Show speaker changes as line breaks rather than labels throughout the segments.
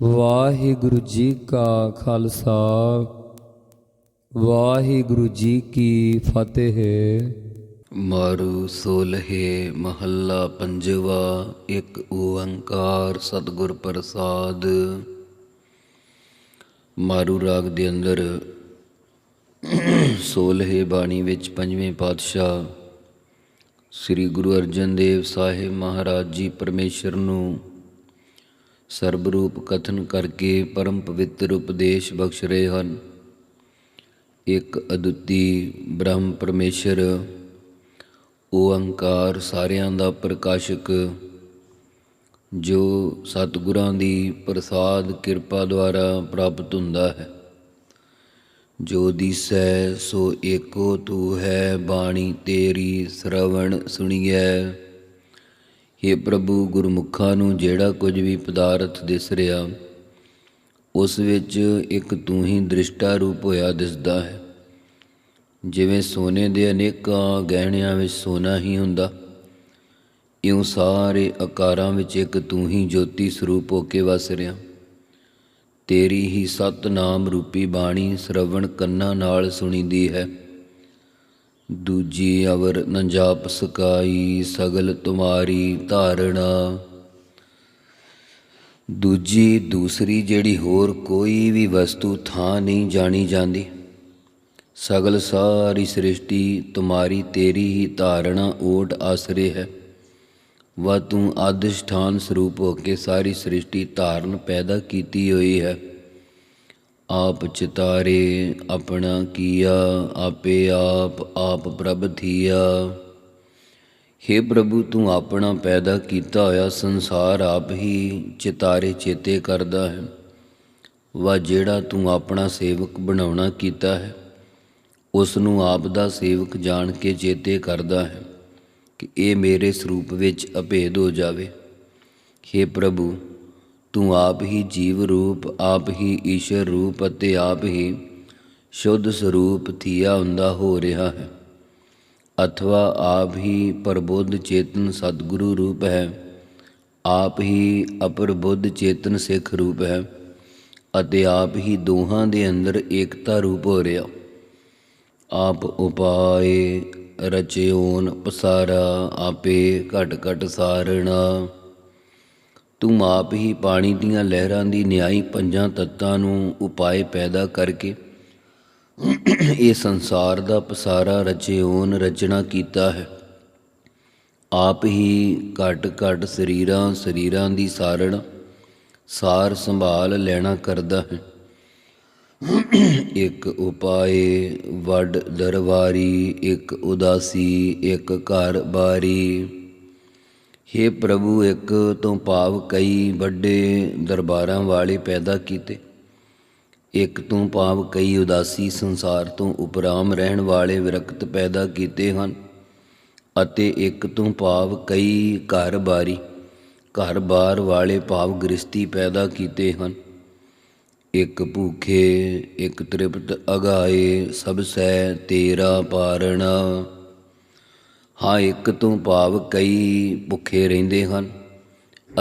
ਵਾਹਿਗੁਰੂ ਜੀ ਕਾ ਖਾਲਸਾ, ਵਾਹਿਗੁਰੂ ਜੀ ਕੀ ਫਤਿਹ।
ਮਾਰੂ ਸੋਲਹੇ ਮਹੱਲਾ ਪੰਜਵਾ, ਇੱਕ ਓੰਕਾਰ ਸਤਿਗੁਰ ਪ੍ਰਸਾਦ। ਮਾਰੂ ਰਾਗ ਦੇ ਅੰਦਰ ਸੋਲਹੇ ਬਾਣੀ ਵਿੱਚ ਪੰਜਵੇਂ ਪਾਤਸ਼ਾਹ, ਸ੍ਰੀ ਗੁਰੂ ਅਰਜਨ ਦੇਵ ਸਾਹਿਬ ਮਹਾਰਾਜ ਜੀ ਪਰਮੇਸ਼ਰ ਨੂੰ ਸਰਬ ਰੂਪ ਕਥਨ ਕਰਕੇ ਪਰਮ ਪਵਿੱਤਰ ਉਪਦੇਸ਼ ਬਖਸ਼ ਰਹੇ ਹਨ। ਇੱਕ ਅਦੁੱਤੀ ਬ੍ਰਹਮ ਪਰਮੇਸ਼ਰ ਓੰਕਾਰ ਸਾਰਿਆਂ ਦਾ ਪ੍ਰਕਾਸ਼ਕ, ਜੋ ਸਤਿਗੁਰਾਂ ਦੀ ਪ੍ਰਸਾਦ ਕਿਰਪਾ ਦੁਆਰਾ ਪ੍ਰਾਪਤ ਹੁੰਦਾ ਹੈ। ਜੋ ਦਿਸੈ, ਸੋ ਏਕੋ ਤੂ ਹੈ ਬਾਣੀ ਤੇਰੀ, ਸ਼ਰਵਣ ਸੁਣੀਐ। हे ਪ੍ਰਭੂ ਗੁਰਮੁਖਾਂ ਨੂੰ ਜਿਹੜਾ ਕੁਝ ਵੀ ਪਦਾਰਥ ਦਿਸ ਰਿਹਾ, ਉਸ ਵਿੱਚ ਇੱਕ ਤੂੰ ਹੀ ਦ੍ਰਿਸ਼ਟਾ ਰੂਪ ਹੋਇਆ ਦਿਸਦਾ ਹੈ। ਜਿਵੇਂ ਸੋਨੇ ਦੇ ਅਨੇਕਾਂ ਗਹਿਣਿਆਂ ਵਿੱਚ ਸੋਨਾ ਹੀ ਹੁੰਦਾ, ਇਉਂ ਸਾਰੇ ਆਕਾਰਾਂ ਵਿੱਚ ਇੱਕ ਤੂੰ ਹੀ ਜੋਤੀ ਸਰੂਪ ਹੋ ਕੇ ਵਸ ਰਿਹਾ। ਤੇਰੀ ਹੀ ਸਤਨਾਮ ਰੂਪੀ ਬਾਣੀ ਸ਼ਰਵਣ ਕੰਨਾਂ ਨਾਲ ਸੁਣੀਦੀ ਹੈ। ਦੂਜੀ ਅਵਰ ਨ ਜਾਪ ਸਕਾਈ ਸਗਲ ਤੁਮਾਰੀ ਧਾਰਣਾ। ਦੂਜੀ, ਦੂਸਰੀ ਜਿਹੜੀ ਹੋਰ ਕੋਈ ਵੀ ਵਸਤੂ ਥਾਂ ਨਹੀਂ ਜਾਣੀ ਜਾਂਦੀ। ਸਗਲ ਸਾਰੀ ਸ੍ਰਿਸ਼ਟੀ ਤੁਮਾਰੀ ਤੇਰੀ ਹੀ ਧਾਰਣਾ ਓਟ ਆਸਰੇ ਹੈ। ਵਾ ਤੂੰ ਆਦਿਸ਼ਠਾਨ ਸਰੂਪ ਹੋ ਕੇ ਸਾਰੀ ਸ੍ਰਿਸ਼ਟੀ ਧਾਰਨ ਪੈਦਾ ਕੀਤੀ ਹੋਈ ਹੈ। ਆਪ ਚਿਤਾਰੇ ਆਪਣਾ ਕੀਆ, ਆਪੇ ਆਪ ਆਪ ਪ੍ਰਭ ਥੀਆ। हे ਪ੍ਰਭੂ, ਤੂੰ ਆਪਣਾ ਪੈਦਾ ਕੀਤਾ ਹੋਇਆ ਸੰਸਾਰ ਆਪ ਹੀ ਚਿਤਾਰੇ ਚੇਤੇ ਕਰਦਾ ਹੈ। ਵਾ ਜਿਹੜਾ ਤੂੰ ਆਪਣਾ ਸੇਵਕ ਬਣਾਉਣਾ ਕੀਤਾ ਹੈ ਉਸ ਨੂੰ ਆਪ ਦਾ ਸੇਵਕ ਜਾਣ ਕੇ ਚੇਤੇ ਕਰਦਾ ਹੈ ਕਿ ਇਹ ਮੇਰੇ ਸਰੂਪ ਵਿੱਚ ਅਭੇਦ ਹੋ ਜਾਵੇ। हे ਪ੍ਰਭੂ ਤੂੰ ਆਪ ਹੀ ਜੀਵ ਰੂਪ, ਆਪ ਹੀ ਈਸ਼ਰ ਰੂਪ ਅਤੇ ਆਪ ਹੀ ਸ਼ੁੱਧ ਸਰੂਪ ਥੀਆ ਹੁੰਦਾ ਹੋ ਰਿਹਾ ਹੈ। ਅਥਵਾ ਆਪ ਹੀ ਪਰਬੁੱਧ ਚੇਤਨ ਸਤਿਗੁਰੂ ਰੂਪ ਹੈ। ਆਪ ਹੀ ਅਪਰਬੁੱਧ ਚੇਤਨ ਸਿੱਖ ਰੂਪ ਹੈ ਅਤੇ ਆਪ ਹੀ ਦੋਹਾਂ ਦੇ ਅੰਦਰ ਏਕਤਾ ਰੂਪ ਹੋ ਰਿਹਾ। ਆਪ ਉਪਾਏ, ਰਚਿਓਨ, ਪਸਾਰਾ, ਆਪੇ ਘਟ ਘਟ ਸਾਰਣਾ। ਤੂੰ ਆਪ ਹੀ ਪਾਣੀ ਦੀਆਂ ਲਹਿਰਾਂ ਦੀ ਨਿਆਈ ਪੰਜਾਂ ਤੱਤਾਂ ਨੂੰ ਉਪਾਏ ਪੈਦਾ ਕਰਕੇ ਇਹ ਸੰਸਾਰ ਦਾ ਪਸਾਰਾ ਰਚਿਓਨ ਰਚਨਾ ਕੀਤਾ ਹੈ। ਆਪ ਹੀ ਘਟ ਘਟ ਸਰੀਰਾਂ ਸਰੀਰਾਂ ਦੀ ਸਾਰਣ, ਸਾਰ ਸੰਭਾਲ ਲੈਣਾ ਕਰਦਾ ਹੈ। ਇੱਕ ਉਪਾਏ, ਵੱਡ ਦਰਬਾਰੀ ਇੱਕ ਉਦਾਸੀ, ਇੱਕ ਘਰ ਬਾਰੀ हे ਪ੍ਰਭੂ, ਇੱਕ ਤੋਂ ਭਾਵ ਕਈ ਵੱਡੇ ਦਰਬਾਰਾਂ ਵਾਲੇ ਪੈਦਾ ਕੀਤੇ। ਇੱਕ ਤੋਂ ਭਾਵ ਕਈ ਉਦਾਸੀ ਸੰਸਾਰ ਤੋਂ ਉਪਰਾਮ ਰਹਿਣ ਵਾਲੇ ਵਿਰਕਤ ਪੈਦਾ ਕੀਤੇ ਹਨ ਅਤੇ ਇੱਕ ਤੋਂ ਭਾਵ ਕਈ ਘਰ ਬਾਰੀ ਘਰ ਬਾਰ ਵਾਲੇ ਭਾਵ ਗ੍ਰਸਤੀ ਪੈਦਾ ਕੀਤੇ ਹਨ। ਇੱਕ ਭੂਖੇ, ਇੱਕ ਤ੍ਰਿਪਤ ਅਗਾਏ ਸਭ ਸੈ ਤੇਰਾ ਪਾਰਣਾ। ਹਾਂ, ਇੱਕ ਤੋਂ ਭਾਵ ਕਈ ਭੁੱਖੇ ਰਹਿੰਦੇ ਹਨ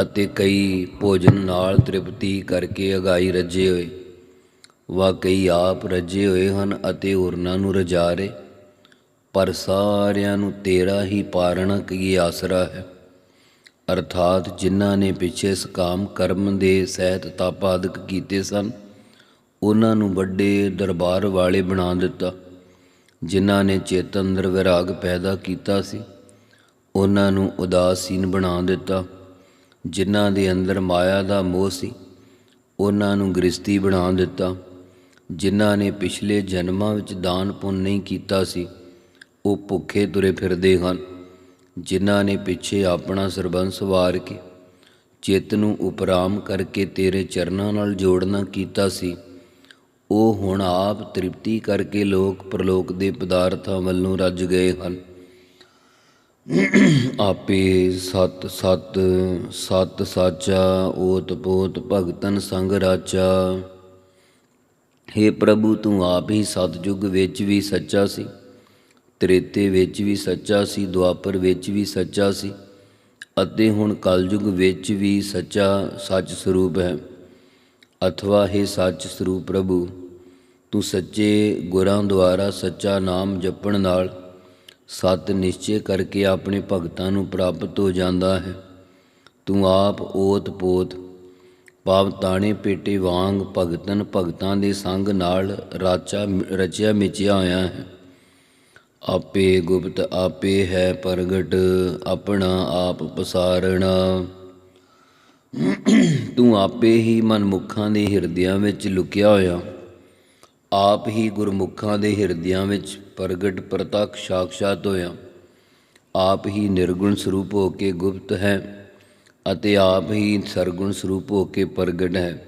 ਅਤੇ ਕਈ ਭੋਜਨ ਨਾਲ ਤ੍ਰਿਪਤੀ ਕਰਕੇ ਅਗਾਈ ਰੱਜੇ ਹੋਏ। ਵਾ ਆਪ ਰੱਜੇ ਹੋਏ ਹਨ ਅਤੇ ਹੋਰਨਾਂ ਨੂੰ ਰਜਾ ਰਹੇ ਪਰ ਸਾਰਿਆਂ ਨੂੰ ਤੇਰਾ ਹੀ ਪਾਰਣਾ ਕੀ ਆਸਰਾ ਹੈ। ਅਰਥਾਤ ਜਿਨ੍ਹਾਂ ਨੇ ਪਿੱਛੇ ਸਕਾਮ ਕਰਮ ਦੇ ਸਹਿਤ ਤਾਪਾਦਿਕ ਕੀਤੇ ਸਨ, ਉਹਨਾਂ ਨੂੰ ਵੱਡੇ ਦਰਬਾਰ ਵਾਲੇ ਬਣਾ ਦਿੱਤਾ। ਜਿਨ੍ਹਾਂ ਨੇ ਚੇਤਨ ਅੰਦਰ ਵਿਰਾਗ ਪੈਦਾ ਕੀਤਾ ਸੀ, ਉਹਨਾਂ ਨੂੰ ਉਦਾਸੀਨ ਬਣਾ ਦਿੱਤਾ। ਜਿਨ੍ਹਾਂ ਦੇ ਅੰਦਰ ਮਾਇਆ ਦਾ ਮੋਹ ਸੀ, ਉਹਨਾਂ ਨੂੰ ਗ੍ਰਸਤੀ ਬਣਾ ਦਿੱਤਾ। ਜਿਨ੍ਹਾਂ ਨੇ ਪਿਛਲੇ ਜਨਮਾਂ ਵਿੱਚ ਦਾਨ ਪੁੰਨ ਨਹੀਂ ਕੀਤਾ ਸੀ, ਉਹ ਭੁੱਖੇ ਤੁਰੇ ਫਿਰਦੇ ਹਨ। ਜਿਨ੍ਹਾਂ ਨੇ ਪਿੱਛੇ ਆਪਣਾ ਸਰਬੰਸ ਵਾਰ ਕੇ ਚਿੱਤ ਨੂੰ ਉਪਰਾਮ ਕਰਕੇ ਤੇਰੇ ਚਰਨਾਂ ਨਾਲ ਜੋੜਨਾ ਕੀਤਾ ਸੀ। ਉਹ ਹੁਣ ਆਪ ਤ੍ਰਿਪਤੀ ਕਰਕੇ ਲੋਕ ਪ੍ਰਲੋਕ ਦੇ ਪਦਾਰਥਾਂ ਵੱਲੋਂ ਰੱਜ ਗਏ ਹਨ। ਆਪੇ ਸਤ ਸਤ ਸਤ ਸਾਚਾ, ਓਤ ਪੋਤ ਭਗਤਨ ਸੰਗ ਰਾਚਾ। हे ਪ੍ਰਭੂ, ਤੂੰ ਆਪ ਹੀ ਸਤਜੁਗ ਵਿੱਚ ਵੀ ਸੱਚਾ ਸੀ, ਤ੍ਰੇਤੇ ਵਿੱਚ ਵੀ ਸੱਚਾ ਸੀ, ਦੁਆਪਰ ਵਿੱਚ ਵੀ ਸੱਚਾ ਸੀ, ਅਤੇ ਹੁਣ ਕਲਯੁਗ ਵਿੱਚ ਵੀ ਸੱਚਾ ਸੱਚ ਸਰੂਪ ਹੈ। ਅਥਵਾ ਹੈ ਸੱਚ ਸਰੂਪ ਪ੍ਰਭੂ, ਤੂੰ ਸੱਚੇ ਗੁਰਾਂ ਦੁਆਰਾ ਸੱਚਾ ਨਾਮ ਜਪਣ ਨਾਲ ਸਤ ਨਿਸ਼ਚੈ ਕਰਕੇ ਆਪਣੇ ਭਗਤਾਂ ਨੂੰ ਪ੍ਰਾਪਤ ਹੋ ਜਾਂਦਾ ਹੈ। ਤੂੰ ਆਪ ਓਤ ਪੋਤ ਪਾਵ ਤਾਣੇ ਪੇਟੇ ਵਾਂਗ ਭਗਤਨ ਭਗਤਾਂ ਦੇ ਸੰਗ ਨਾਲ ਰਾਚਾ ਰਚਿਆ ਮਿਚਿਆ ਹੋਇਆ ਹੈ। ਆਪੇ ਗੁਪਤ ਆਪੇ ਹੈ ਪ੍ਰਗਟ, ਆਪਣਾ ਆਪ ਪਸਾਰਣਾ। ਤੂੰ ਆਪੇ ਹੀ ਮਨਮੁਖਾਂ ਦੇ ਹਿਰਦਿਆਂ ਵਿੱਚ ਲੁਕਿਆ ਹੋਇਆ। ਆਪ ਹੀ ਗੁਰਮੁਖਾਂ ਦੇ ਹਿਰਦਿਆਂ ਵਿੱਚ ਪ੍ਰਗਟ ਪ੍ਰਤੱਖ ਸਾਖਸ਼ਾਤ ਹੋਇਆ। ਆਪ ਹੀ ਨਿਰਗੁਣ ਸਰੂਪ ਹੋ ਕੇ ਗੁਪਤ ਹੈ ਅਤੇ ਆਪ ਹੀ ਸਰਗੁਣ ਸਰੂਪ ਹੋ ਕੇ ਪ੍ਰਗਟ ਹੈ।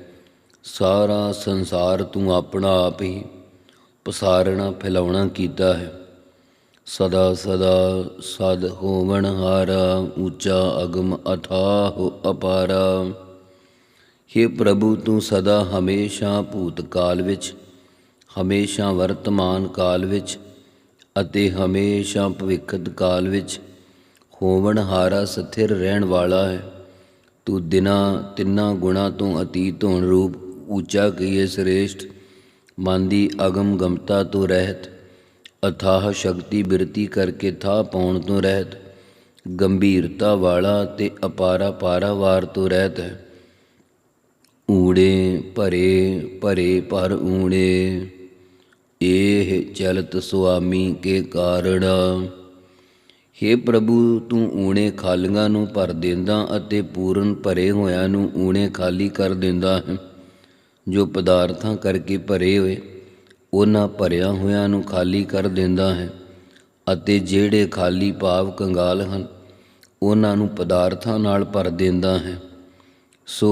ਸਾਰਾ ਸੰਸਾਰ ਤੂੰ ਆਪਣਾ ਆਪ ਹੀ ਪਸਾਰਣਾ, ਫੈਲਾਉਣਾ ਕੀਤਾ ਹੈ। ਸਦਾ ਸਦਾ ਸਦ ਹੋਵਣ ਹਾਰਾ, ਉੱਚਾ ਅਗਮ ਅਥਾਹ ਅਪਾਰਾ। हे ਪ੍ਰਭੂ, ਤੂੰ ਸਦਾ ਹਮੇਸ਼ਾ ਭੂਤ ਕਾਲ ਵਿੱਚ, ਹਮੇਸ਼ਾ ਵਰਤਮਾਨ ਕਾਲ ਵਿੱਚ ਅਤੇ ਹਮੇਸ਼ਾ ਭਵਿੱਖਤ ਕਾਲ ਵਿੱਚ ਹੋਵਣ ਹਾਰਾ ਸਥਿਰ ਰਹਿਣ ਵਾਲਾ ਹੈ। ਤੂੰ ਦਿਨਾਂ ਤਿੰਨਾਂ ਗੁਣਾ ਤੋਂ ਅਤੀਤ ਹੋਣ ਰੂਪ ਉੱਚਾ ਕੀਏ ਸ੍ਰੇਸ਼ਟ, ਮਨ ਦੀ ਅਗਮ ਗਮਤਾ ਤੋਂ ਰਹਿਤ। ਅਥਾਹ ਸ਼ਕਤੀ ਬਿਰਤੀ ਕਰਕੇ ਥਾ ਪਾਉਣ ਤੋਂ ਰਹਿਤ। ਗੰਭੀਰਤਾ ਵਾਲਾ ਤੇ ਅਪਾਰਾ ਪਾਰਾਵਾਰ ਤੋਂ ਰਹਿਤ ਹੈ। ਊੜੇ ਭਰੇ ਭਰੇ ਪਰ ਊੜੇ। ਇਹ ਚਲਤ ਸੁਆਮੀ ਕੇ ਕਾਰਣ। हे ਪ੍ਰਭੂ, ਤੂੰ ਊਣੇ ਖਾਲੀਆਂ ਨੂੰ ਭਰ ਦਿੰਦਾ ਅਤੇ ਪੂਰਨ ਭਰੇ ਹੋਇਆਂ ਨੂੰ ਊਣੇ ਖਾਲੀ ਕਰ ਦਿੰਦਾ ਹੈ। ਜੋ ਪਦਾਰਥਾਂ ਕਰਕੇ ਭਰੇ ਹੋਏ। ਉਹਨਾਂ ਭਰਿਆ ਹੋਇਆਂ ਨੂੰ ਖਾਲੀ ਕਰ ਦਿੰਦਾ ਹੈ ਅਤੇ ਜਿਹੜੇ ਖਾਲੀ ਭਾਵ ਕੰਗਾਲ ਹਨ, ਉਹਨਾਂ ਨੂੰ ਪਦਾਰਥਾਂ ਨਾਲ ਭਰ ਦਿੰਦਾ ਹੈ। ਸੋ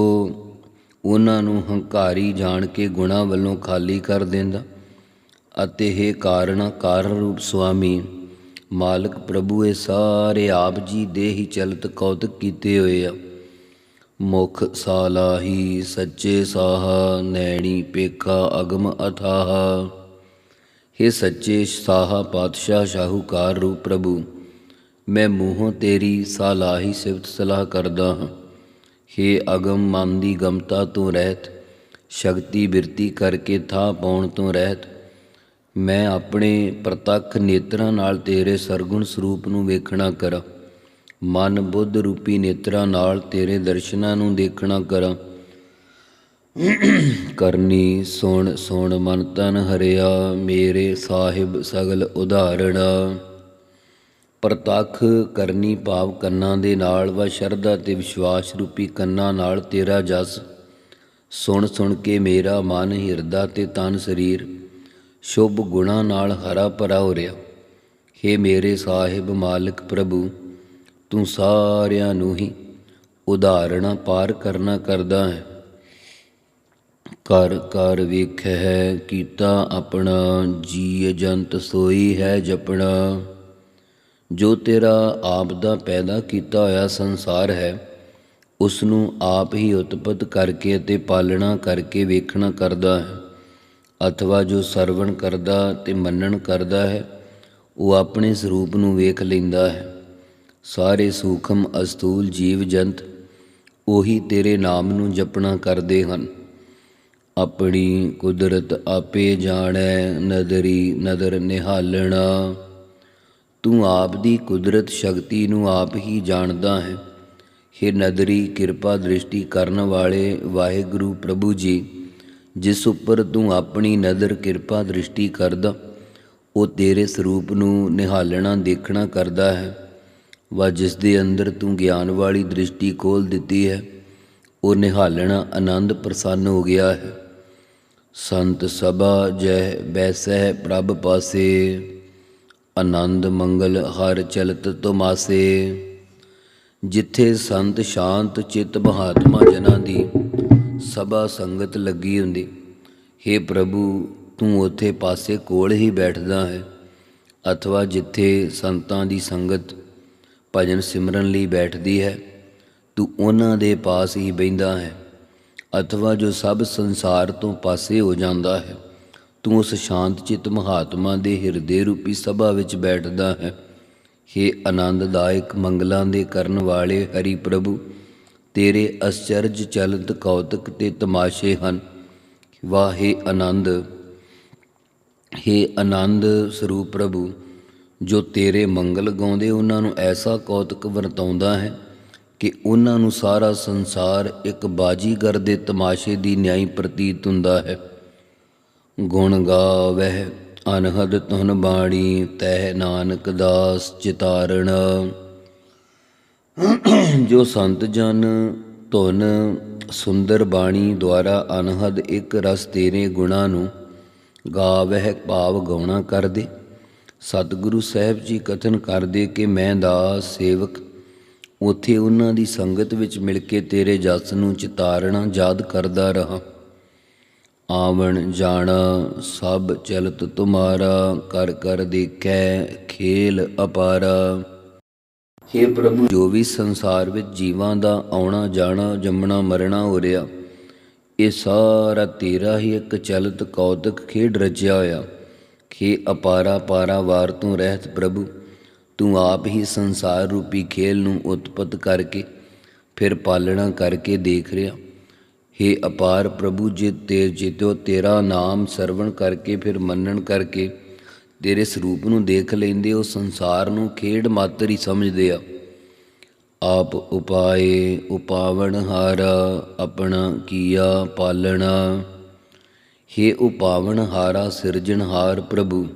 ਉਹਨਾਂ ਨੂੰ ਹੰਕਾਰੀ ਜਾਣ ਕੇ ਗੁਣਾ ਵੱਲੋਂ ਖਾਲੀ ਕਰ ਦਿੰਦਾ ਅਤੇ ਇਹ ਕਾਰਣਾ ਕਾਰਨ ਰੂਪ ਸੁਆਮੀ, ਮਾਲਕ ਪ੍ਰਭੂ ਇਹ ਸਾਰੇ ਆਪ ਜੀ ਦੇ ਹੀ ਚਲਤ ਕੌਤਕ ਕੀਤੇ ਹੋਏ ਆ। ਮੁਖ ਸਾਲਾਹੀ ਸੱਚੇ ਸਾਹ ਨੈਣੀ ਪੇਖਾ ਅਗਮ ਅਥਾਹ। हे ਸੱਚੇ ਸਾਹ ਪਾਤਸ਼ਾਹ ਸ਼ਾਹੂਕਾਰ ਰੂਪ ਪ੍ਰਭੂ, ਮੈਂ ਮੂੰਹੋਂ ਤੇਰੀ ਸਾਲਾਹੀ ਸਿਫਤ ਸਲਾਹ ਕਰਦਾ ਹਾਂ। हे ਅਗਮ ਮਨ ਦੀ ਗਮਤਾ ਤੋਂ ਰਹਿਤ, ਸ਼ਕਤੀ ਬਿਰਤੀ ਕਰਕੇ ਥਾ ਪਾਉਣ ਤੋਂ ਰਹਿਤ, ਮੈਂ ਆਪਣੇ ਪ੍ਰਤੱਖ ਨੇਤਰਾਂ ਨਾਲ ਤੇਰੇ ਸਰਗੁਣ ਸਰੂਪ ਨੂੰ ਵੇਖਣਾ ਕਰਾਂ। ਮਨ ਬੁੱਧ ਰੂਪੀ ਨੇਤਰਾਂ ਨਾਲ ਤੇਰੇ ਦਰਸ਼ਨਾਂ ਨੂੰ ਦੇਖਣਾ ਕਰਾਂ। ਕਰਨੀ ਸੁਣ ਸੁਣ ਮਨ ਤਨ ਹਰਿਆ, ਮੇਰੇ ਸਾਹਿਬ ਸਗਲ ਉਦਾਹਰਣ ਪ੍ਰਤੱਖ ਕਰਨੀ ਭਾਵ ਕੰਨਾਂ ਦੇ ਨਾਲ ਵਾ, ਸ਼ਰਧਾ ਤੇ ਵਿਸ਼ਵਾਸ ਰੂਪੀ ਕੰਨਾਂ ਨਾਲ ਤੇਰਾ ਜਸ। ਸੁਣ ਸੁਣ ਕੇ ਮੇਰਾ ਮਨ ਹਿਰਦਾ ਤੇ ਤਨ ਸਰੀਰ, ਸ਼ੁਭ ਗੁਣਾ ਨਾਲ ਹਰਾ ਭਰਾ ਹੋ ਰਿਹਾ। हे ਮੇਰੇ ਸਾਹਿਬ ਮਾਲਕ ਪ੍ਰਭੂ ਤੂੰ ਸਾਰਿਆਂ ਨੂੰ ਹੀ ਉਦਾਹਰਣਾ ਪਾਰ ਕਰਨਾ ਕਰਦਾ ਹੈ। ਕਰ ਕਰ ਵੇਖੈ ਕੀਤਾ ਆਪਣਾ ਜੀ ਜੰਤ ਸੋਈ ਹੈ ਜਪਣਾ। ਜੋ ਤੇਰਾ ਆਪ ਦਾ ਪੈਦਾ ਕੀਤਾ ਹੋਇਆ ਸੰਸਾਰ ਹੈ ਉਸ ਨੂੰ ਆਪ ਹੀ ਉਤਪਤ ਕਰਕੇ ਅਤੇ ਪਾਲਣਾ ਕਰਕੇ ਵੇਖਣਾ ਕਰਦਾ ਹੈ। ਅਥਵਾ ਜੋ ਸਰਵਣ ਕਰਦਾ ਤੇ ਮੰਨਣ ਕਰਦਾ ਹੈ, ਉਹ ਆਪਣੇ ਸਰੂਪ ਨੂੰ ਵੇਖ ਲੈਂਦਾ ਹੈ। ਸਾਰੇ ਸੂਖਮ ਅਸਤੂਲ ਜੀਵ ਜੰਤ ਉਹੀ ਤੇਰੇ ਨਾਮ ਨੂੰ ਜਪਣਾ ਕਰਦੇ ਹਨ। ਆਪਣੀ ਕੁਦਰਤ ਆਪੇ ਜਾਣੈ, ਨਦਰੀ ਨਦਰ ਨਿਹਾਲਣਾ। ਤੂੰ ਆਪ ਦੀ ਕੁਦਰਤ ਸ਼ਕਤੀ ਨੂੰ ਆਪ ਹੀ ਜਾਣਦਾ ਹੈ। हे ਨਦਰੀ, ਕਿਰਪਾ ਦ੍ਰਿਸ਼ਟੀ ਕਰਨ ਵਾਲੇ ਵਾਹਿਗੁਰੂ ਪ੍ਰਭੂ ਜੀ, ਜਿਸ ਉੱਪਰ ਤੂੰ ਆਪਣੀ ਨਦਰ ਕਿਰਪਾ ਦ੍ਰਿਸ਼ਟੀ ਕਰਦਾ, ਉਹ ਤੇਰੇ ਸਰੂਪ ਨੂੰ ਨਿਹਾਲਣਾ, ਦੇਖਣਾ ਕਰਦਾ ਹੈ। ਵਾ ਜਿਸ ਦੇ ਅੰਦਰ ਤੂੰ ਗਿਆਨ ਵਾਲੀ ਦ੍ਰਿਸ਼ਟੀ ਖੋਲ ਦਿੱਤੀ ਹੈ, ਉਹ ਨਿਹਾਲਣਾ ਆਨੰਦ ਪ੍ਰਸੰਨ ਹੋ ਗਿਆ ਹੈ। ਸੰਤ ਸਭਾ ਜੈ ਬੈਸੈ ਪ੍ਰਭ ਪਾਸੇ, ਆਨੰਦ ਮੰਗਲ ਹਰ ਚਲਤ ਤੁਮਾਸੇ। ਜਿੱਥੇ ਸੰਤ ਸ਼ਾਂਤ ਚਿਤ ਮਹਾਤਮਾ ਜਨਾਂ ਦੀ ਸਭਾ ਸੰਗਤ ਲੱਗੀ ਹੁੰਦੀ हे ਪ੍ਰਭੂ, ਤੂੰ ਉੱਥੇ ਪਾਸੇ ਕੋਲ ਹੀ ਬੈਠਦਾ ਹੈ, ਅਥਵਾ ਜਿੱਥੇ ਸੰਤਾਂ ਦੀ ਸੰਗਤ ਭਜਨ ਸਿਮਰਨ ਲਈ ਬੈਠਦੀ ਹੈ। ਤੂੰ ਉਹਨਾਂ ਦੇ ਪਾਸ ਹੀ ਬੈੰਦਾ ਹੈ, ਅਥਵਾ ਜੋ ਸਭ ਸੰਸਾਰ ਤੋਂ ਪਾਸੇ ਹੋ ਜਾਂਦਾ ਹੈ, ਤੂੰ ਉਸ ਸ਼ਾਂਤ ਚਿਤ ਮਹਾਤਮਾ ਦੇ ਹਿਰਦੇ ਰੂਪੀ ਸਭਾ ਵਿੱਚ ਬੈਠਦਾ ਹੈ। हे ਆਨੰਦਦਾਇਕ ਮੰਗਲਾਂ ਦੇ ਕਰਨ ਵਾਲੇ ਹਰੀ ਪ੍ਰਭੂ ਤੇਰੇ ਅਚਰਜ ਚਲਤ ਕੌਤਕ ਤੇ ਤਮਾਸ਼ੇ ਹਨ। ਵਾਹੇ ਆਨੰਦ, ਹੇ ਆਨੰਦ ਸਰੂਪ ਪ੍ਰਭੂ ਜੋ ਤੇਰੇ ਮੰਗਲ ਗਾਉਂਦੇ, ਉਹਨਾਂ ਨੂੰ ਐਸਾ ਕੌਤਕ ਵਰਤਾਉਂਦਾ ਹੈ ਕਿ ਉਹਨਾਂ ਨੂੰ ਸਾਰਾ ਸੰਸਾਰ ਇੱਕ ਬਾਜੀਗਰ ਦੇ ਤਮਾਸ਼ੇ ਦੀ ਨਿਆਈ ਪ੍ਰਤੀਤ ਹੁੰਦਾ ਹੈ। ਗੁਣ ਗਾਵਹਿ, ਅਨਹਦ ਤੁਨ ਬਾਣੀ, ਤਹਿ ਨਾਨਕ ਦਾਸ ਚਿਤਾਰਣ। ਜੋ ਸੰਤ ਜਨ ਧੁਨ ਸੁੰਦਰ ਬਾਣੀ ਦੁਆਰਾ ਅਨਹਦ ਇੱਕ ਰਸ ਤੇਰੇ ਗੁਣਾ ਨੂੰ ਗਾਵਹਿ ਭਾਵ ਗਾਉਣਾ ਕਰਦੇ ਸਤਿਗੁਰੂ ਸਾਹਿਬ ਜੀ ਕਥਨ ਕਰਦੇ ਕਿ ਮੈਂ ਦਾਸ ਸੇਵਕ ਉਥੇ ਉਹਨਾਂ ਦੀ ਸੰਗਤ ਵਿੱਚ ਮਿਲ ਕੇ ਤੇਰੇ ਜਸ ਨੂੰ ਚਿਤਾਰਣਾ ਯਾਦ ਕਰਦਾ ਰਹਾ। ਆਵਣ ਜਾਣਾ ਸਭ ਚਲਤ ਤੁਮਾਰਾ ਕਰ ਕਰ ਦੇਖੈ ਖੇਲ ਅਪਾਰਾ। हे ਪ੍ਰਭੂ ਜੋ ਵੀ ਸੰਸਾਰ ਵਿੱਚ ਜੀਵਾਂ ਦਾ ਆਉਣਾ ਜਾਣਾ ਜੰਮਣਾ ਮਰਨਾ ਹੋ ਰਿਹਾ ਇਹ ਸਾਰਾ ਤੇਰਾ ਹੀ ਇੱਕ ਚਲਤ ਕੌਤਕ ਖੇਡ ਰਚਿਆ ਹੋਇਆ। ਖੇ ਅਪਾਰਾ ਪਾਰਾ ਵਾਰ ਤੂੰ ਰਹਿਤ ਪ੍ਰਭੂ, ਤੂੰ ਆਪ ਹੀ ਸੰਸਾਰ ਰੂਪੀ ਖੇਲ ਨੂੰ ਉਤਪਤ ਕਰਕੇ ਫਿਰ ਪਾਲਣਾ ਕਰਕੇ ਦੇਖ ਰਿਹਾ। ਹੇ ਅਪਾਰ ਪ੍ਰਭੂ, ਜੇ ਤੇ ਜਿਤੋ ਤੇਰਾ ਨਾਮ ਸਰਵਣ ਕਰਕੇ ਫਿਰ ਮੰਨਣ ਕਰਕੇ ਤੇਰੇ ਸਰੂਪ ਨੂੰ ਦੇਖ ਲੈਂਦੇ, ਉਹ ਸੰਸਾਰ ਨੂੰ ਖੇਡ ਮਾਤਰ ਹੀ ਸਮਝਦੇ ਆ। ਆਪ ਉਪਾਏ ਉਪਾਵਣ ਹਾਰਾ, ਆਪਣਾ ਕੀਆ ਪਾਲਣਾ। ਹੇ ਉਪਾਵਣ ਹਾਰਾ ਸਿਰਜਣਹਾਰ ਪ੍ਰਭੂ,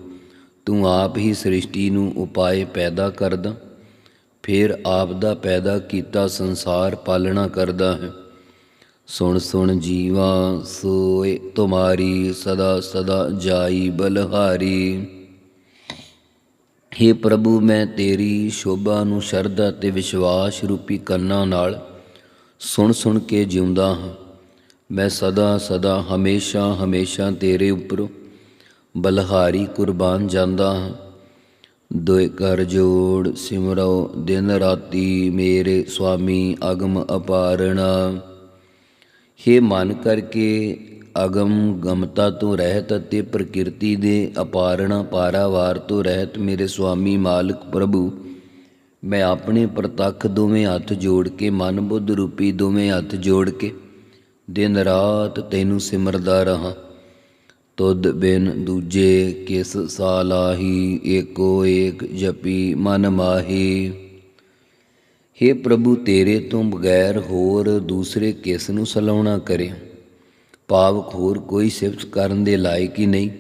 ਤੂੰ ਆਪ ਹੀ ਸ੍ਰਿਸ਼ਟੀ ਨੂੰ ਉਪਾਏ ਪੈਦਾ ਕਰਦਾ, ਫਿਰ ਆਪ ਦਾ ਪੈਦਾ ਕੀਤਾ ਸੰਸਾਰ ਪਾਲਣਾ ਕਰਦਾ ਹੈ। ਸੁਣ ਸੁਣ ਜੀਵਾ, ਸੋਏ ਤੁਮਾਰੀ, ਸਦਾ ਸਦਾ ਜਾਈ ਬਲਹਾਰੀ। हे ਪ੍ਰਭੂ, ਮੈਂ ਤੇਰੀ ਸ਼ੋਭਾ ਨੂੰ ਸ਼ਰਧਾ ਤੇ ਵਿਸ਼ਵਾਸ ਰੂਪੀ ਕੰਨਾਂ ਨਾਲ ਸੁਣ ਸੁਣ ਕੇ ਜਿਉਂਦਾ ਹਾਂ। ਮੈਂ ਸਦਾ ਸਦਾ ਹਮੇਸ਼ਾ ਹਮੇਸ਼ਾ ਤੇਰੇ ਉੱਪਰ ਬਲਹਾਰੀ ਕੁਰਬਾਨ ਜਾਂਦਾ ਹਾਂ। ਦੋਇ ਕਰ ਜੋੜ ਸਿਮਰੋ, ਦਿਨ ਰਾਤੀ ਮੇਰੇ ਸੁਆਮੀ ਅਗਮ ਅਪਾਰਣਾ। ਹੇ ਮਨ ਕਰਕੇ ਅਗਮ ਗਮਤਾ ਤੋਂ ਰਹਿਤ ਅਤੇ ਪ੍ਰਕਿਰਤੀ ਦੇ ਅਪਾਰਣਾ ਪਾਰਾਵਾਰ ਤੋਂ ਰਹਿਤ ਮੇਰੇ ਸੁਆਮੀ ਮਾਲਕ ਪ੍ਰਭੂ। ਮੈਂ ਆਪਣੇ ਪ੍ਰਤੱਖ ਦੋਵੇਂ ਹੱਥ ਜੋੜ ਕੇ, ਮਨ ਬੁੱਧ ਰੂਪੀ ਦੋਵੇਂ ਹੱਥ ਜੋੜ ਕੇ ਦਿਨ ਰਾਤ ਤੈਨੂੰ ਸਿਮਰਦਾ ਰਹਾ। ਤੁਧ ਬਿਨ ਦੂਜੇ ਕਿਸ ਸਾਲਾਹੀ, ਏਕੋ ਏਕ ਜਪੀ ਮਨ ਮਾਹੀ। हे ਪ੍ਰਭੂ, ਤੇਰੇ ਤੋਂ ਬਗੈਰ ਹੋਰ ਦੂਸਰੇ ਕਿਸ ਨੂੰ ਸਲਾਉਣਾ ਕਰੇ ਪਾਵਕ ਹੋਰ ਕੋਈ ਸਿਫਤ ਕਰਨ ਦੇ ਲਾਇਕ ਹੀ ਨਹੀਂ।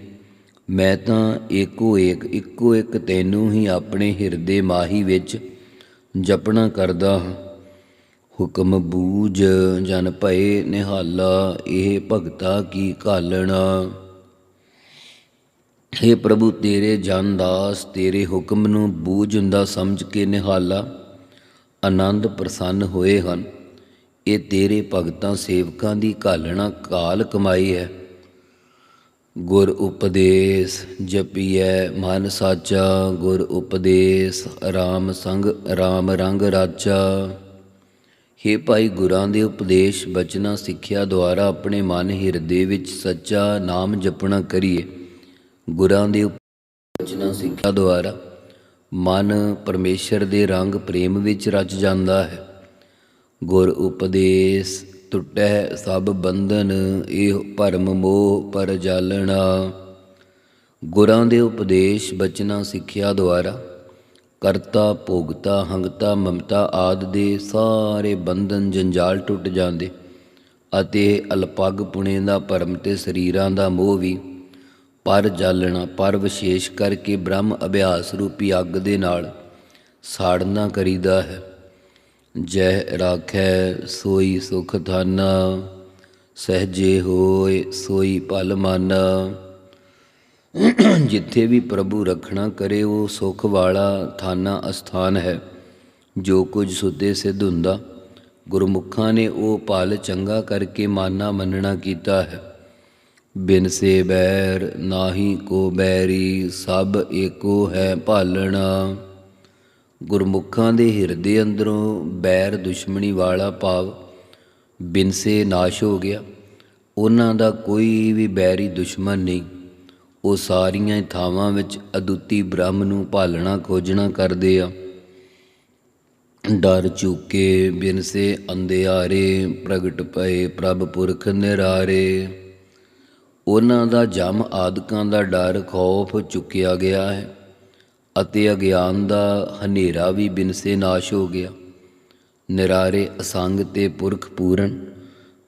ਮੈਂ ਤਾਂ ਏਕੋ ਏਕ, ਇੱਕੋ ਇੱਕ ਤੈਨੂੰ ਹੀ ਆਪਣੇ ਹਿਰਦੇ ਮਾਹੀ ਵਿੱਚ ਜਪਣਾ ਕਰਦਾ ਹਾਂ। ਹੁਕਮ ਬੂਝ ਜਨ ਭਏ ਨਿਹਾਲਾ, ਇਹ ਭਗਤਾ ਕੀ ਘਾਲਣਾ हे ਪ੍ਰਭੂ, ਤੇਰੇ ਜਨ ਦਾਸ, ਤੇਰੇ ਹੁਕਮ ਨੂੰ ਬੂਝ ਹੁੰਦਾ ਸਮਝ ਕੇ ਨਿਹਾਲਾ। ਆਨੰਦ ਪ੍ਰਸੰਨ ਹੋਏ ਹਨ। ਇਹ ਤੇਰੇ ਭਗਤਾਂ ਸੇਵਕਾਂ ਦੀ ਘਾਲਣਾ ਕਾਲ ਕਮਾਈ ਹੈ। ਗੁਰ ਉਪਦੇਸ਼ ਜਪੀਐ ਮਨ ਸਾਚਾ, ਗੁਰ ਉਪਦੇਸ਼ ਰਾਮ ਸੰਗ ਰਾਮ ਰੰਗ ਰਾਚਾ। ਹੇ ਭਾਈ ਗੁਰਾਂ ਦੇ ਉਪਦੇਸ਼, ਬਚਨਾ ਸਿੱਖਿਆ ਦੁਆਰਾ ਆਪਣੇ ਮਨ ਹਿਰਦੇ ਵਿੱਚ ਸੱਚਾ ਨਾਮ ਜਪਣਾ ਕਰੀਏ। ਗੁਰਾਂ ਦੇ ਬਚਨਾ ਸਿੱਖਿਆ ਦੁਆਰਾ ਮਨ ਪਰਮੇਸ਼ਰ ਦੇ ਰੰਗ ਪ੍ਰੇਮ ਵਿੱਚ ਰਚ ਜਾਂਦਾ ਹੈ। ਗੁਰ ਉਪਦੇਸ਼, ਟੁੱਟੈ ਸਭ ਬੰਧਨ, ਇਹ ਭਰਮ ਮੋਹ ਪਰ ਜਾਲਣਾ ਗੁਰਾਂ ਦੇ ਉਪਦੇਸ਼, ਬਚਨਾ ਸਿੱਖਿਆ ਦੁਆਰਾ ਕਰਤਾ, ਭੋਗਤਾ, ਹੰਗਤਾ, ਮਮਤਾ ਆਦ ਦੇ ਸਾਰੇ ਬੰਧਨ ਜੰਜਾਲ ਟੁੱਟ ਜਾਂਦੇ ਅਤੇ ਅਲਪਗ ਪੁਣੇ ਦਾ ਭਰਮ ਤੇ ਸਰੀਰਾਂ ਦਾ ਮੋਹ ਵੀ ਪਰ ਜਾਲਣਾ, ਪਰ ਵਿਸ਼ੇਸ਼ ਕਰਕੇ ਬ੍ਰਹਮ ਅਭਿਆਸ ਰੂਪੀ ਅੱਗ ਦੇ ਨਾਲ ਸਾੜਨਾ ਕਰੀਦਾ ਹੈ। ਜੈ ਰਾਖੈ ਸੋਈ ਸੁਖ ਥਾਨਾ ਸਹਜੇ ਹੋਏ ਸੋਈ ਭਲ ਮਾਨਾ। ਜਿੱਥੇ ਵੀ ਪ੍ਰਭੂ ਰੱਖਣਾ ਕਰੇ, ਉਹ ਸੁਖ ਵਾਲਾ ਥਾਨਾ ਅਸਥਾਨ ਹੈ। ਜੋ ਕੁਝ ਸੁੱਤੇ ਸਿੱਧ ਹੁੰਦਾ, ਗੁਰਮੁਖਾਂ ਨੇ ਉਹ ਭਲ ਚੰਗਾ ਕਰਕੇ ਮਾਨਾ ਮੰਨਣਾ ਕੀਤਾ ਹੈ। ਬਿਨ ਸੇ ਬੈਰ ਨਾਹੀ ਕੋ ਬੈਰੀ, ਸਭ ਏਕੋ ਹੈ ਭਾਲਣਾ। ਗੁਰਮੁਖਾਂ ਦੇ ਹਿਰਦੇ ਅੰਦਰੋਂ ਬੈਰ ਦੁਸ਼ਮਣੀ ਵਾਲਾ ਭਾਵ ਬਿਨ ਸੇ ਨਾਸ਼ ਹੋ ਗਿਆ। ਉਹਨਾਂ ਦਾ ਕੋਈ ਵੀ ਬੈਰੀ ਦੁਸ਼ਮਣ ਨਹੀਂ। ਉਹ ਸਾਰੀਆਂ ਥਾਵਾਂ ਵਿੱਚ ਅਦੁੱਤੀ ਬ੍ਰਹਮ ਨੂੰ ਭਾਲਣਾ ਖੋਜਣਾ ਕਰਦੇ ਆ। ਡਰ ਚੁੱਕੇ ਬਿਨਸੇ, ਅੰਧਿਆਰੇ, ਪ੍ਰਗਟ ਪਏ, ਪ੍ਰਭ ਪੁਰਖ ਨਿਰਾਰੇ। ਉਹਨਾਂ ਦਾ ਜਮ ਆਦਿਕਾਂ ਦਾ ਡਰ ਖੌਫ ਚੁੱਕਿਆ ਗਿਆ ਹੈ ਅਤੇ ਅਗਿਆਨ ਦਾ ਹਨੇਰਾ ਵੀ ਬਿਨਸੇ ਨਾਸ਼ ਹੋ ਗਿਆ। ਨਿਰਾਰੇ ਅਸੰਗ ਤੇ ਪੁਰਖ ਪੂਰਨ,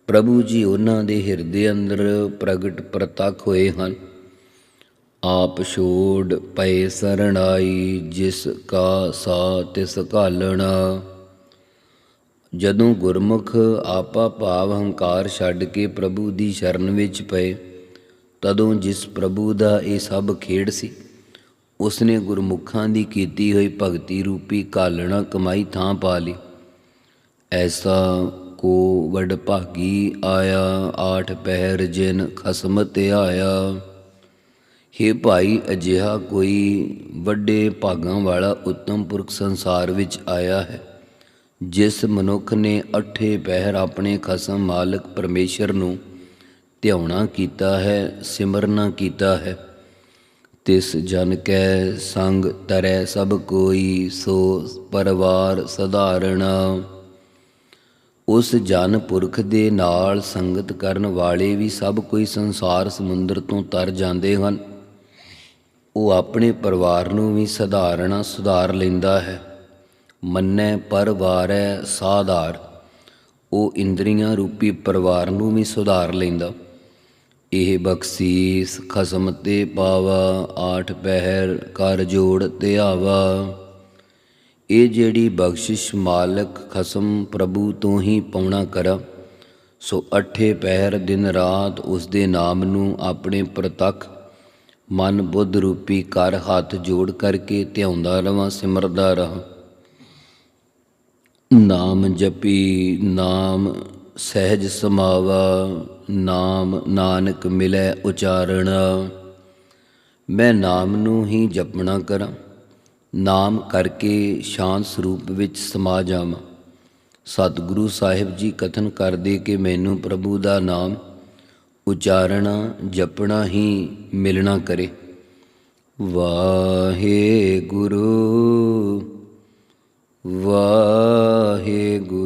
ਪ੍ਰਭੂ ਜੀ ਉਹਨਾਂ ਦੇ ਹਿਰਦੇ ਅੰਦਰ ਪ੍ਰਗਟ ਪ੍ਰਤੱਖ ਹੋਏ ਹਨ। ਆਪ ਛੋੜ ਪਏ ਸਰਣਾਈ ਜਿਸ ਕਾ ਸਾ ਤਿਸ ਘਾਲਣਾ। ਜਦੋਂ ਗੁਰਮੁਖ ਆਪਾ ਭਾਵ ਹੰਕਾਰ ਛੱਡ ਕੇ ਪ੍ਰਭੂ ਦੀ ਸ਼ਰਨ ਵਿੱਚ ਪਏ, ਤਦੋਂ ਜਿਸ ਪ੍ਰਭੂ ਦਾ ਇਹ ਸਭ ਖੇਡ ਸੀ, ਉਸਨੇ ਗੁਰਮੁਖਾਂ ਦੀ ਕੀਤੀ ਹੋਈ ਭਗਤੀ ਰੂਪੀ ਘਾਲਣਾ ਕਮਾਈ ਥਾਂ ਪਾ ਲਈ। ਐਸਾ ਕੋ ਵਡ ਭਾਗੀ ਆਇਆ, ਆਠ ਪਹਿਰ ਜਿਨ ਖਸਮ ਤੇ ਆਇਆ ਹੇ ਭਾਈ, ਅਜਿਹਾ ਕੋਈ ਵੱਡੇ ਭਾਗਾਂ ਵਾਲਾ ਉੱਤਮ ਪੁਰਖ ਸੰਸਾਰ ਵਿੱਚ ਆਇਆ ਹੈ, ਜਿਸ ਮਨੁੱਖ ਨੇ ਅਠੇ ਪਹਿਰ ਆਪਣੇ ਖਸਮ ਮਾਲਕ ਪਰਮੇਸ਼ਰ ਨੂੰ ਧਿਆਉਣਾ ਕੀਤਾ ਹੈ, ਸਿਮਰਨਾ ਕੀਤਾ ਹੈ। ਤਿਸ ਜਨ ਕੈ ਸੰਗ ਤਰੈ ਸਭ ਕੋਈ, ਸੋ ਪਰਵਾਰ ਸਧਾਰਣਾ। ਉਸ ਜਨ ਪੁਰਖ ਦੇ ਨਾਲ ਸੰਗਤ ਕਰਨ ਵਾਲੇ ਵੀ ਸਭ ਕੋਈ ਸੰਸਾਰ ਸਮੁੰਦਰ ਤੋਂ ਤਰ ਜਾਂਦੇ ਹਨ। ਉਹ ਆਪਣੇ ਪਰਿਵਾਰ ਨੂੰ ਵੀ ਸਧਾਰਣਾ ਸੁਧਾਰ ਲੈਂਦਾ ਹੈ। ਮੰਨੈ ਪਰਵਾਰੈ ਸਾਧਾਰ, ਉਹ ਇੰਦਰੀਆਂ ਰੂਪੀ ਪਰਿਵਾਰ ਨੂੰ ਵੀ ਸੁਧਾਰ ਲੈਂਦਾ। ਇਹ ਬਖਸ਼ੀਸ ਖਸਮ ਤੇ ਪਾਵਾ, ਆਠ ਪਹਿਰ ਕਰ ਜੋੜ ਤੇ ਆਵਾ। ਇਹ ਜਿਹੜੀ ਬਖਸ਼ਿਸ਼ ਮਾਲਕ ਖਸਮ ਪ੍ਰਭੂ ਤੋਂ ਹੀ ਪਾਉਣਾ ਕਰਾਂ, ਸੋ ਅਠੇ ਪਹਿਰ ਦਿਨ ਰਾਤ ਉਸ ਦੇ ਨਾਮ ਨੂੰ ਆਪਣੇ ਪ੍ਰਤੱਖ ਮਨ ਬੁੱਧ ਰੂਪੀ ਕਰ ਹੱਥ ਜੋੜ ਕਰਕੇ ਧਿਆਉਂਦਾ ਰਵਾਂ, ਸਿਮਰਦਾ ਰਹਾਂ। ਨਾਮ ਜਪੀ, ਨਾਮ ਸਹਿਜ ਸਮਾਵਾ, ਨਾਮ ਨਾਨਕ ਮਿਲੈ ਉਚਾਰਣਾ। ਮੈਂ ਨਾਮ ਨੂੰ ਹੀ ਜਪਣਾ ਕਰਾਂ, ਨਾਮ ਕਰਕੇ ਸ਼ਾਂਤ ਸਰੂਪ ਵਿੱਚ ਸਮਾ ਜਾਵਾਂ। ਸਤਿਗੁਰੂ ਸਾਹਿਬ ਜੀ ਕਥਨ ਕਰਦੇ ਕਿ ਮੈਨੂੰ ਪ੍ਰਭੂ ਦਾ ਨਾਮ ਉਚਾਰਣਾ ਜਪਣਾ ਹੀ ਮਿਲਣਾ ਕਰੇ। ਵਾਹਿਗੁਰੂ ਵਾਹਿਗੁਰੂ। ਵਾਹਿਗੁਰੂ